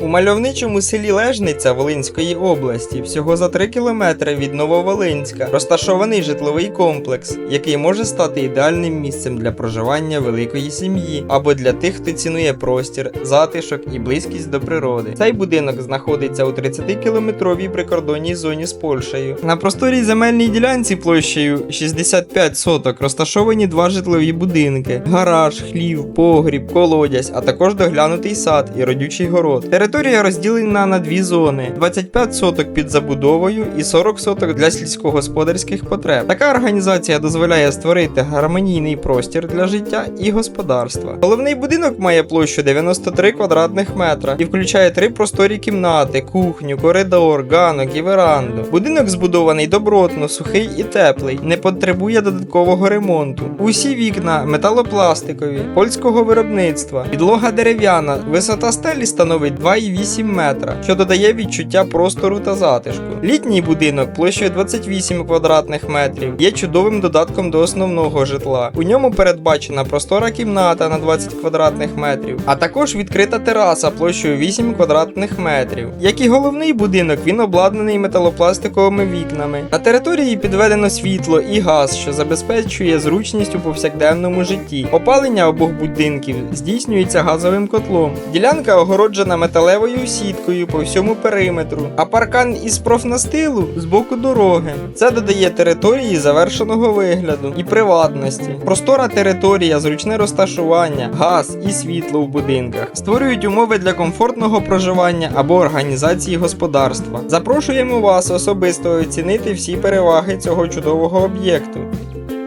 У мальовничому селі Лежниця Волинської області, всього за 3 кілометри від Нововолинська, розташований житловий комплекс, який може стати ідеальним місцем для проживання великої сім'ї або для тих, хто цінує простір, затишок і близькість до природи. Цей будинок знаходиться у 30-кілометровій прикордонній зоні з Польщею. На просторій земельній ділянці площею 65 соток розташовані два житлові будинки: гараж, хлів, погріб, колодязь, а також доглянутий сад і родючий город. Територія розділена на дві зони: 25 соток під забудовою і 40 соток для сільськогосподарських потреб. Така організація дозволяє створити гармонійний простір для життя і господарства. Головний будинок має площу 93 квадратних метра і включає три просторі кімнати, кухню, коридор, ганок і веранду. Будинок збудований добротно, сухий і теплий, не потребує додаткового ремонту. Усі вікна металопластикові, польського виробництва, підлога дерев'яна, висота стелі становить 2,8 метра, що додає відчуття простору та затишку. Літній будинок площею 28 квадратних метрів є чудовим додатком до основного житла. У ньому передбачена простора кімната на 20 квадратних метрів, а також відкрита тераса площею 8 квадратних метрів. Як і головний будинок, він обладнаний металопластиковими вікнами. На території підведено світло і газ, що забезпечує зручність у повсякденному житті. Опалення обох будинків здійснюється газовим котлом. Ділянка огороджена металевою сіткою по всьому периметру, а паркан із профнастилу з боку дороги. Це додає території завершеного вигляду і приватності. Простора територія, зручне розташування, газ і світло в будинках створюють умови для комфортного проживання або організації господарства. Запрошуємо вас особисто оцінити всі переваги цього чудового об'єкту.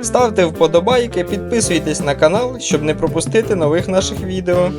Ставте вподобайки, підписуйтесь на канал, щоб не пропустити нових наших відео.